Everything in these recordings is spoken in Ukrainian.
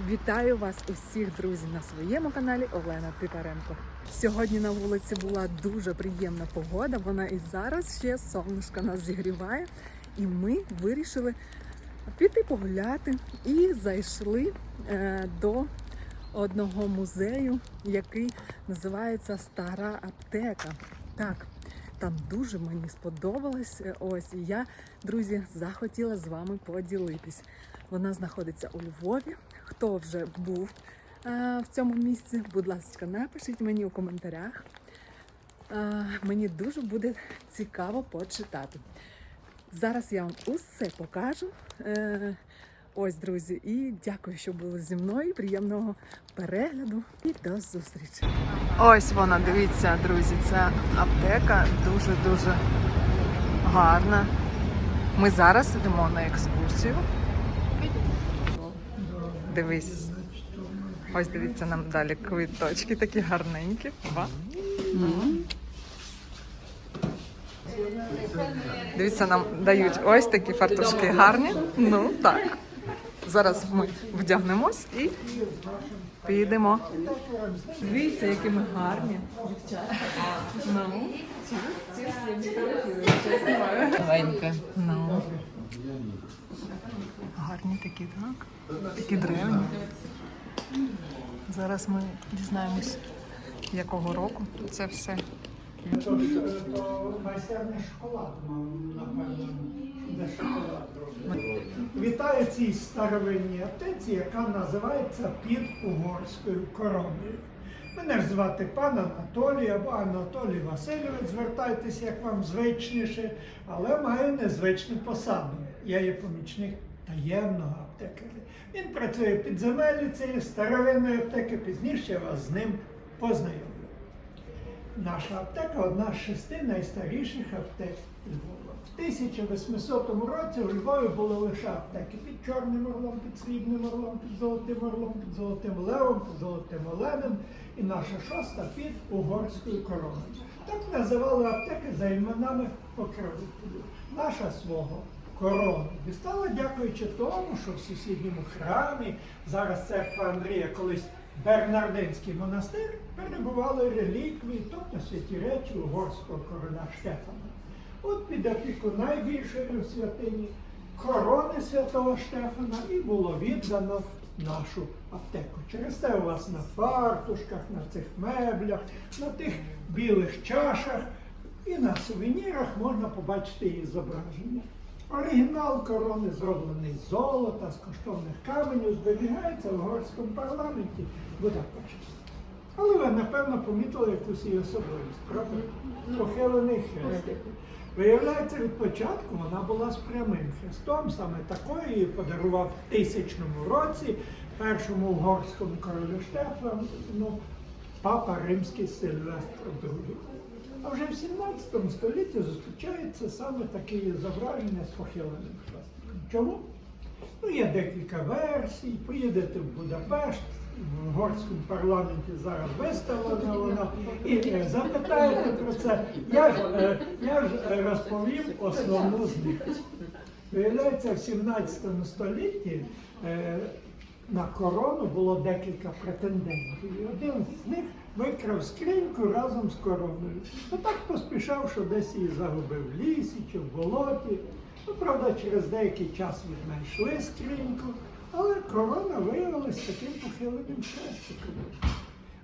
Вітаю вас усіх, друзі, на своєму каналі Олена Титаренко. Сьогодні на вулиці була дуже приємна погода. Вона і зараз ще сонечко нас зігріває. І ми вирішили піти погуляти і зайшли е, до одного музею, який називається Стара аптека. Так, там дуже мені сподобалось. Е, Ось і я, друзі, захотіла з вами поділитись. Вона знаходиться у Львові. Хто вже був е, в цьому місці, будь ласка, напишіть мені у коментарях. Е, мені дуже буде цікаво почитати. Зараз я вам усе покажу. Е, ось, друзі, і дякую, що були зі мною. Приємного перегляду і до зустрічі. Ось вона, дивіться, друзі, ця аптека дуже-дуже гарна. Ми зараз йдемо на екскурсію. Дивись. Ось дивіться нам далі квиточки такі гарненькі. Ва. Дивіться, нам дають ось такі фартушки гарні. Ну так. Зараз ми вдягнемось і підемо. Дивіться, які ми гарні. Дівчата. Ну, ну. Гарні такі, так? Такі древні. Зараз ми дізнаємось, якого року це все. Майстерня шоколаду, напевно, де шоколад роблять. Вітаю цій старовинній аптеці, яка називається під угорською короною. Мене ж звати пан Анатолій або Анатолій Васильович, звертайтеся, як вам звичніше, але маю незвичну посаду. Я є помічник таємного аптекаря. Він працює в підземелі цієї старовинної аптеки, пізніше я вас з ним познайомлю. Наша аптека одна з шести найстаріших аптек Львова. В 1800 році у Львові були лише аптеки під Чорним Орлом, під Срібним Орлом, під Золотим Орлом, під Золотим Левом, під Золотим Оленем і наша шоста під угорською короною. Так називали аптеки за іменами покровителів. Наша свого корону дістала, дякуючи тому, що в сусідньому храмі, зараз церква Андрія, колись Бернардинський монастир, перебували реліквії, тобто святі речі угорського короля Штефана. От під опіку найбільшої святині корони святого Штефана і було віддано нашу аптеку. Через це у вас на фартушках, на цих меблях, на тих білих чашах і на сувенірах можна побачити її зображення. Оригінал корони зроблений з золота, з коштовних каменів, зберігається в угорському парламенті Будапешті. Але ви, напевно, помітили якусь її особливість, правда? Похилений хрест. Виявляється, від початку вона була з прямим хрестом, саме такою її подарував в тисячному році першому угорському королю Штефану папа римський Сильвестр II. А вже в 17 столітті зустрічається саме таке зображення з похиленим хрестиком. Чому? Ну, є декілька версій. Поїдете в Будапешт, в угорському парламенті зараз виставлена вона, і е, запитаєте про це. Я ж, е, я ж розповім основну з них. Виявляється, в 17 столітті е, на корону було декілька претендентів. І один з них викрав скриньку разом з короною. То так поспішав, що десь її загубив в лісі чи в болоті. Ну, правда, через деякий час віднайшли скриньку, але корона виявилась таким похиленим хрестиком.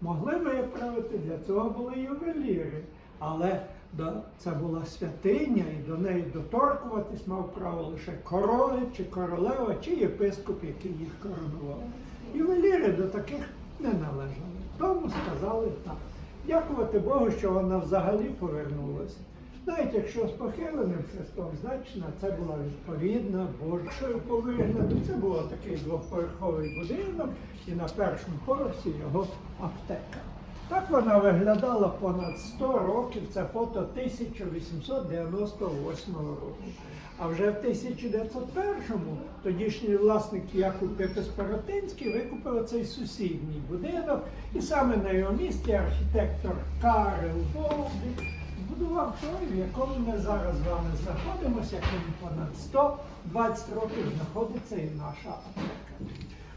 Могли виправити, для цього були ювеліри. Але до, це була святиня, і до неї доторкуватись мав право лише король, чи королева, чи єпископ, який їх коронував. Ювеліри до таких не належали. Тому сказали так. Дякувати Богу, що вона взагалі повернулася. Навіть якщо з похиленим хрестом, значно це була відповідна Божою по вигляду. Це був такий двоповерховий будинок, і на першому поверсі його аптека. Так вона виглядала понад 100 років. Це фото 1898 року. А вже в 1901-му тодішній власник Якуб Пепес-Паратинський викупив цей сусідній будинок, і саме на його місці архітектор Карел Болдик збудував той, в якому ми зараз з вами знаходимося, якому понад 120 років знаходиться і наша аптека.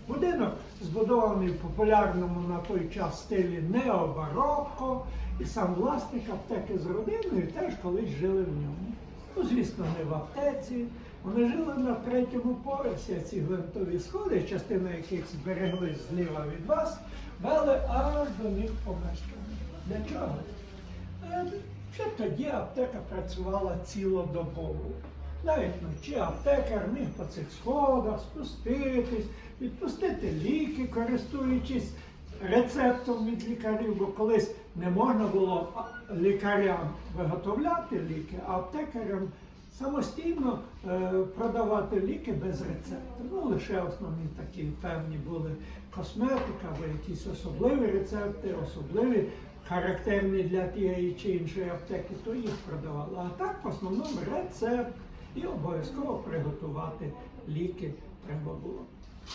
Будинок збудований в популярному на той час стилі необарокко, і сам власник аптеки з родиною теж колись жили в ньому. Ну, звісно, не в аптеці. Вони жили на третьому поверсі, ці гвинтові сходи, частина яких збереглись зліва від вас, вели аж до них помешкання. Для чого? Е, Ще тоді аптека працювала цілодобово. Навіть вночі аптекар міг по цих сходах спуститись, відпустити ліки, користуючись рецептом від лікарів, бо колись не можна було лікарям виготовляти ліки, а аптекарям самостійно е, продавати ліки без рецепту. Ну, лише основні такі певні були косметика або якісь особливі рецепти, особливі характерні для тієї чи іншої аптеки, то їх продавали. А так в основному рецепт і обов'язково приготувати ліки треба було.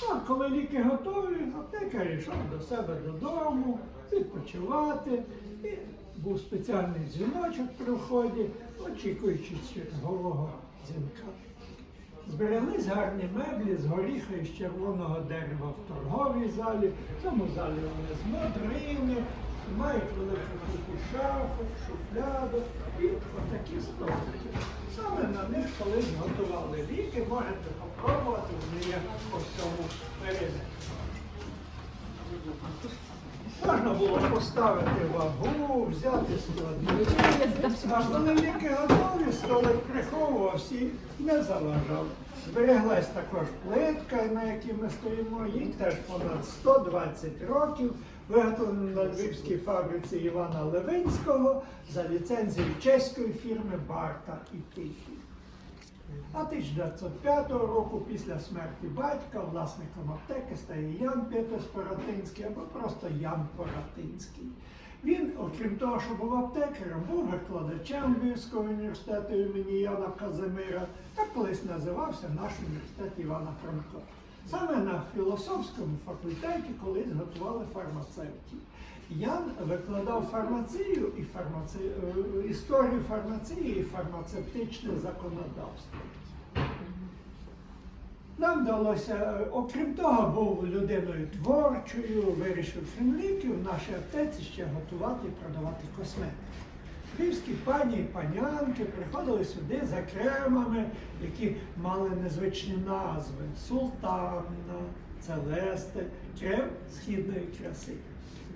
Ну, а коли ліки готові, аптекар йшов до себе додому, відпочивати. І був спеціальний дзвіночок при вході, очікуючи чергового дзвінка. Збереглись гарні меблі з горіха і з червоного дерева в торговій залі. В цьому залі вони з модрини, мають велику кількість шафок, шуфлядок і отакі столики. Саме на них колись готували ліки, можете попробувати, вони є по всьому периметру. Можна було поставити вагу, взяти складники. А коли ліки готові, столик приховувався і не заважав. Збереглась також плитка, на якій ми стоїмо, їй теж понад 120 років, виготовлена на львівській фабриці Івана Левинського за ліцензією чеської фірми Барта і Тихі. А 1905 року, після смерті батька, власником аптеки стає Ян Петос Поратинський або просто Ян Поратинський. Він, окрім того, що був аптекарем, був викладачем Львівського університету імені Яна Казимира, так колись називався наш університет Івана Франко. Саме на філософському факультеті колись готували фармацевтів. Ян викладав фармацію і фармаці... е, історію фармації і фармацевтичне законодавство. Нам вдалося, е, окрім того, був людиною творчою, вирішив крім ліків в нашій аптеці ще готувати і продавати косметику. Львівські пані і панянки приходили сюди за кремами, які мали незвичні назви: Султанна, Целесте, крем східної краси.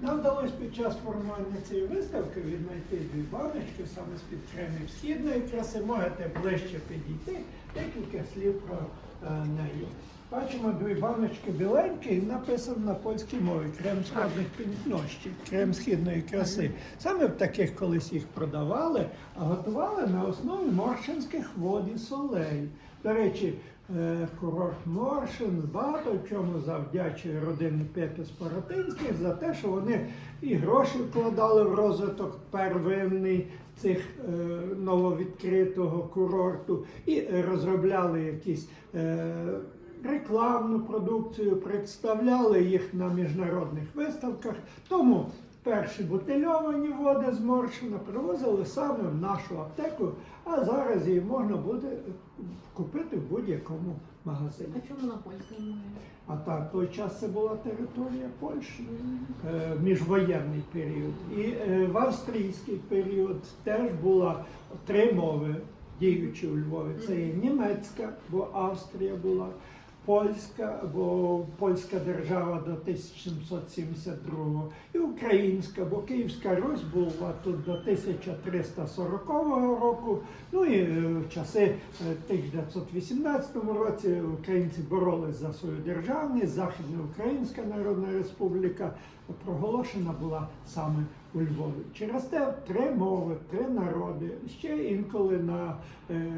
Нам вдалося під час формування цієї виставки віднайти дві баночки саме з-під кремів східної краси. Можете ближче підійти, декілька слів про е, неї. Бачимо дві баночки біленькі, написано на польській мові крем сходних пінкнощів, крем східної краси. Саме в таких колись їх продавали, а готували на основі моршинських вод і солей. До речі, е, курорт Моршин багато в чому завдячує родині Пепіс Поротинських за те, що вони і гроші вкладали в розвиток первинний цих е, нововідкритого курорту, і розробляли якісь. Е, рекламну продукцію, представляли їх на міжнародних виставках. Тому перші бутильовані води з привозили саме в нашу аптеку, а зараз її можна буде купити в будь-якому магазині. А чому на польській мові? А так, той час це була територія Польщі, е, міжвоєнний період. І е, в австрійський період теж була три мови діючі у Львові. Це є німецька, бо Австрія була, польська, бо польська держава до 1772, і українська, бо Київська Русь була тут до 1340 року. Ну і е, в часи е, 1918 році українці боролись за свою державність. Західноукраїнська Народна Республіка проголошена була саме у Львові. Через те три мови, три народи. Ще інколи на е,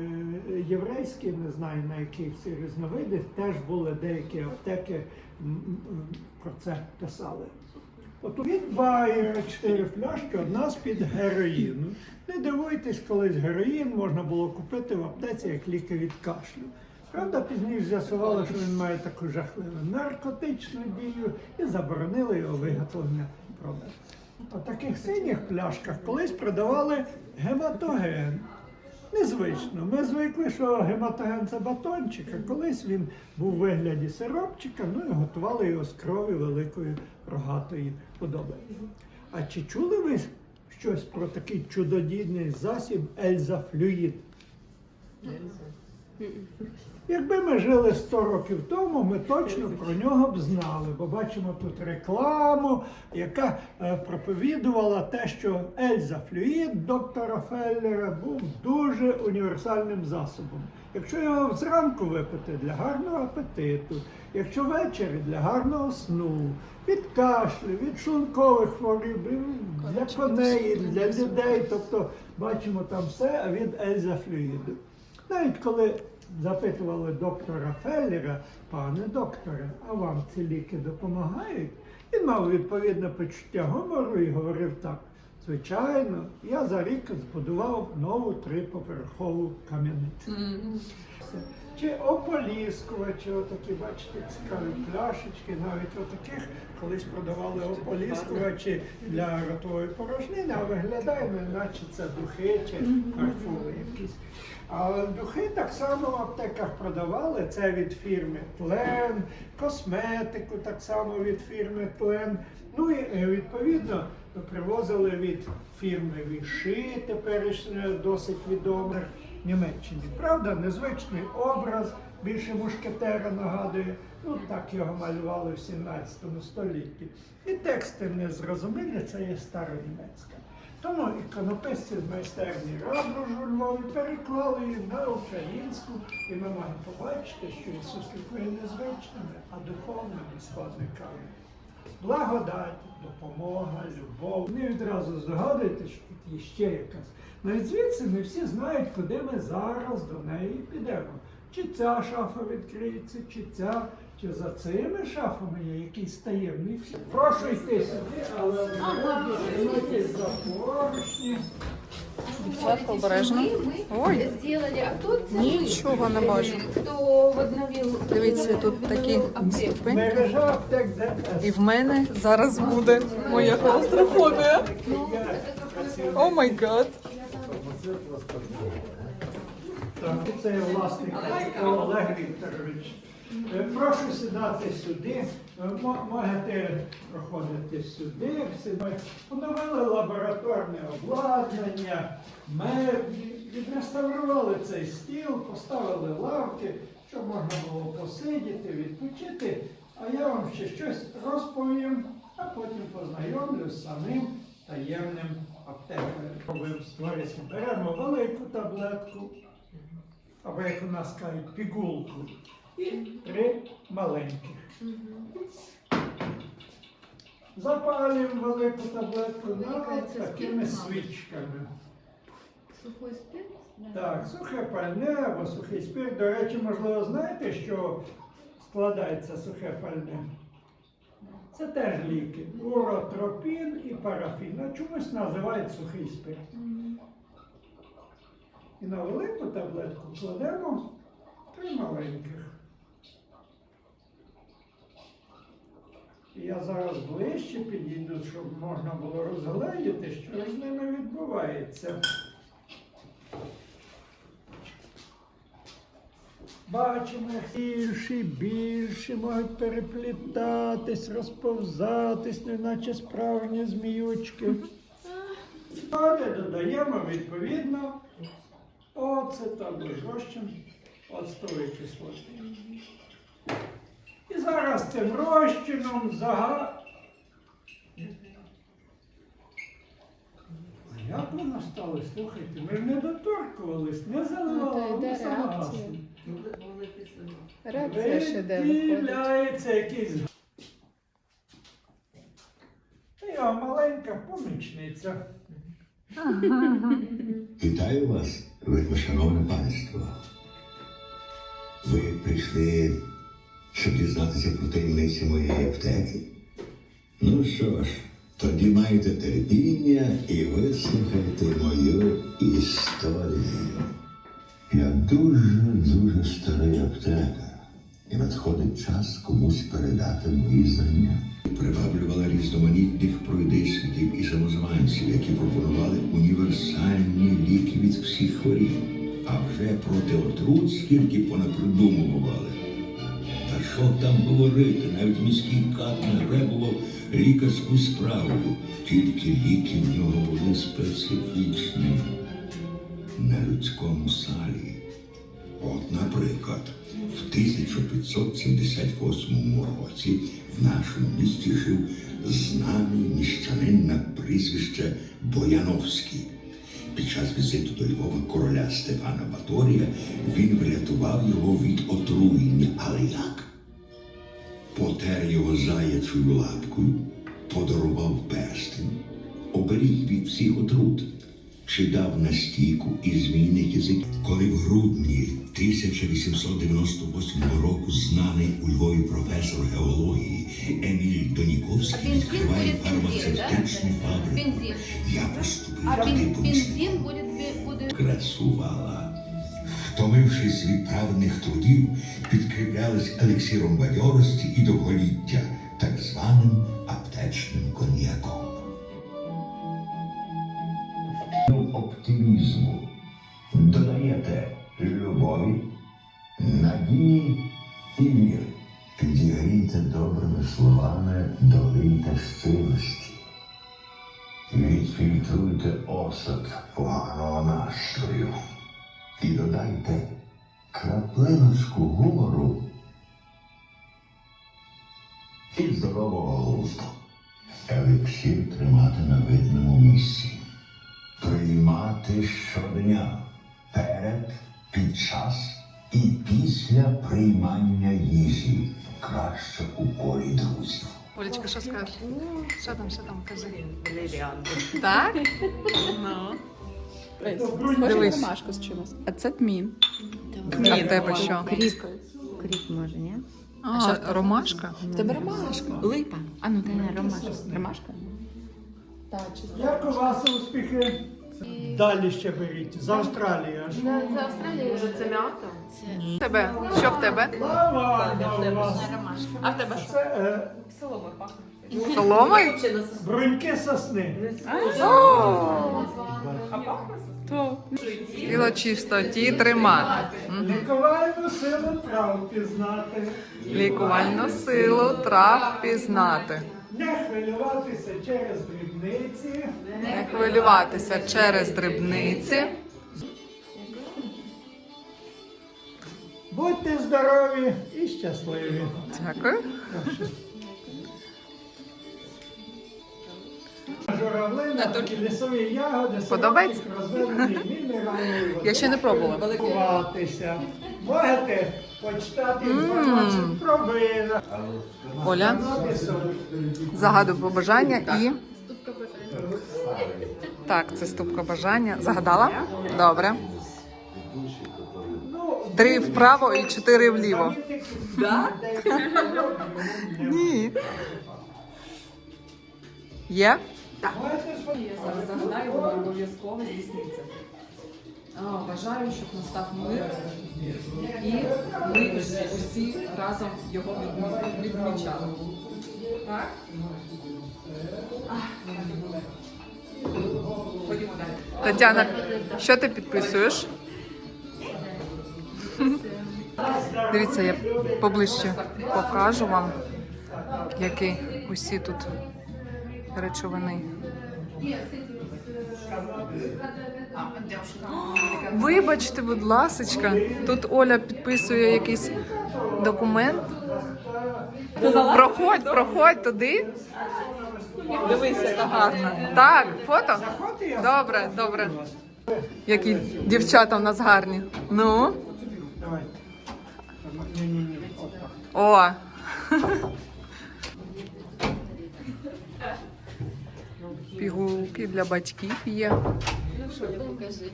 єврейській, не знаю на яких ці різновиди, теж були деякі аптеки про це писали. От він бає чотири пляшки, одна з-під героїну. Не дивуйтесь, колись героїн можна було купити в аптеці як ліки від кашлю. Правда, пізніше з'ясували, що він має таку жахливу наркотичну дію і заборонили його виготовлення продаж. У таких синіх пляшках колись продавали гематоген. Незвично. Ми звикли, що гематоген це батончик, а колись він був у вигляді сиропчика, ну і готували його з крові великої рогатої подоби. А чи чули ви щось про такий чудодійний засіб Ельзафлюїд? Якби ми жили 100 років тому, ми точно про нього б знали, бо бачимо тут рекламу, яка е, проповідувала те, що Ельзафлюїд доктора Феллера був дуже універсальним засобом. Якщо його зранку випити для гарного апетиту, якщо ввечері для гарного сну, від кашлю, від шлункових хвороб, для коней, для людей, тобто бачимо там все а від Ельзафлюїду. Навіть коли запитували доктора Феллера, пане докторе, а вам ці ліки допомагають? Він мав відповідне почуття гумору і говорив так. Звичайно, я за рік збудував нову триповерхову кам'яницю. Все. Чи ополіскувачі, отакі, бачите, цікаві пляшечки, навіть отаких колись продавали ополіскувачі для ротової порожнини, а виглядає, наче це духи чи парфуми якісь. А духи так само в аптеках продавали. Це від фірми Тлен, косметику так само від фірми Тлен. Ну і е, відповідно привозили від фірми Віши, теперішньої досить відомих в Німеччині. Правда, незвичний образ, більше мушкетера нагадує. Ну так його малювали в 17 столітті. І тексти незрозумілі, це є старонімецька. Тому іконописці з майстерні Рабружу у Львові переклали її на українську, і ми маємо побачити, що Ісус лікує не звичними, а духовними складниками. Благодать, допомога, любов. Не відразу здогадуєте, що тут ще якась. Навіть звідси не всі знають, куди ми зараз до неї підемо. Чи ця шафа відкриється, чи ця, чи за цими шафами є якийсь таємний вхід. Прошу йти сюди, але обов'язково за поручні. Дівчатка, обережно. Ой. Нічого не бачу. Дивіться, тут такі ступеньки. І в мене зараз буде моя клаустрофобія. О май гад. Це власник Олег Вікторович. Е, Прошу сідати сюди. Можете проходити сюди. Поновили лабораторне обладнання, меблі, відреставрували цей стіл, поставили лавки, щоб можна було посидіти, відпочити. А я вам ще щось розповім, а потім познайомлю з самим таємним аптекарем. Робив. Беремо велику таблетку, або як у нас кажуть, пігулку, і три маленьких. Запалюємо велику таблетку навіть такими свічками. Сухой спирт? Так, сухе пальне або сухий спирт. До речі, можливо, знаєте, що складається сухе пальне? Це теж ліки. Уротропін і парафін. А чомусь називають сухий спирт. І на велику таблетку кладемо три маленьких. І я зараз ближче підійду, щоб можна було розгледіти, що з ними відбувається. Бачимо, більші, більші можуть переплітатись, розповзатись, неначе справжні зміючки. Далі додаємо відповідно оцет або розчин оцтової кислоти. Зараз цим розчином зага... А як воно стало? Слухайте, ми ж не доторкувались, не Ну, заливали, то йде реакція. ще де виходить. Якийсь. Та Я маленька помічниця. Вітаю вас, вельмишановне панство. Ви прийшли, щоб дізнатися про таємниці моєї аптеки? Ну що ж, тоді маєте терпіння і вислухайте мою історію. Я дуже-дуже старий аптекар, і надходить час комусь передати мої знання. Приваблювала різноманітних пройдисвітів і самозванців, які пропонували універсальні ліки від всіх хворіб. А вже проти отрут скільки понапридумували. Та що там говорити, навіть міський кат нагребував лікарську справу, тільки ліки в нього були специфічні на людському салі. От, наприклад, в 1578 році в нашому місті жив знаний міщанин на прізвище Бояновський. Під час візиту до Львова короля Стефана Баторія він врятував його від отруєння. Але як? Потер його заячою лапкою, подарував перстень, оберіг від всіх отрут, чи дав настійку із змійних язиків. Коли в грудні 1898 року знаний у Львові професор геології Еміль Доніковський відкриває фармацевтичну фабрику. Я поступив туди помічником красувала. Втомившись від праведних трудів, підкріплялись елексіром бадьорості і довголіття, так званим аптечним коньяком. Оптимізму додаєте любові, надії і віри. Підігрійте добрими словами долійте щирості. Відфільтруйте осад і додайте краплиночку гумору і здорового глузду. Елексір тримати на видному місці. Приймати щодня перед, під час і після приймання їжі. Краще у колі друзів. Олечка, що скажеш? Що там, що там, кажи. Так? Ну. Дивись. ромашку з чимось. А це тмін. А в тебе що? Кріп. Кріп може, ні? А, ромашка? В тебе ромашка. Липа. А ну, та не ромашка. Ромашка? Як у вас успіхи? Далі ще беріть. З Австралії аж. за, за Австралию. Может, це мята? Тебе? Що в тебе? Лаванда у вас. А в тебе Це е, Соломою? бруньки сосни. Тіло чистоті тримати. Лікувальну силу трав пізнати. Лікувальну силу трав пізнати. Не хвилюватися через дрібниці. Не хвилюватися через дрібниці. Будьте здорові і щасливі. Дякую. Журавлина і лісові ягоди, Подобається? мінеральною. Я ще не пробувала. Лікуватися. Можете почитати інформацію про вина. Оля, загадуй побажання і. Так, це ступка бажання. Загадала? Добре. Три вправо і чотири вліво. Да? Ні. Є? Можете сподіватися. Загадаю, воно обов'язково здійсниться. Бажаю, щоб настав мир, і ми усі разом його відмічали. Так? Ходімо далі. Тетяна, що ти підписуєш? Дивіться, я поближче покажу вам, які усі тут речовини. Вибачте, будь ласочка, тут Оля підписує якийсь документ. Проходь, проходь туди. Дивись, яка гарна. Так, фото? Добре, добре. Які дівчата в нас гарні. Ну. О. Пігулки для батьків є. Покажи.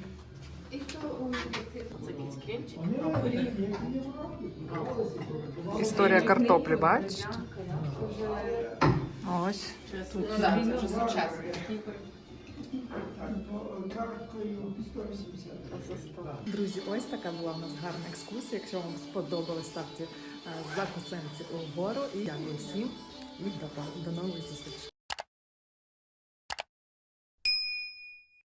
І то Історія картоплі, бачите? Ось. Друзі, ось така була в нас гарна екскурсія. Якщо вам сподобалось, ставте е, записанці угору. І дякую всім і до, до нових зустрічей.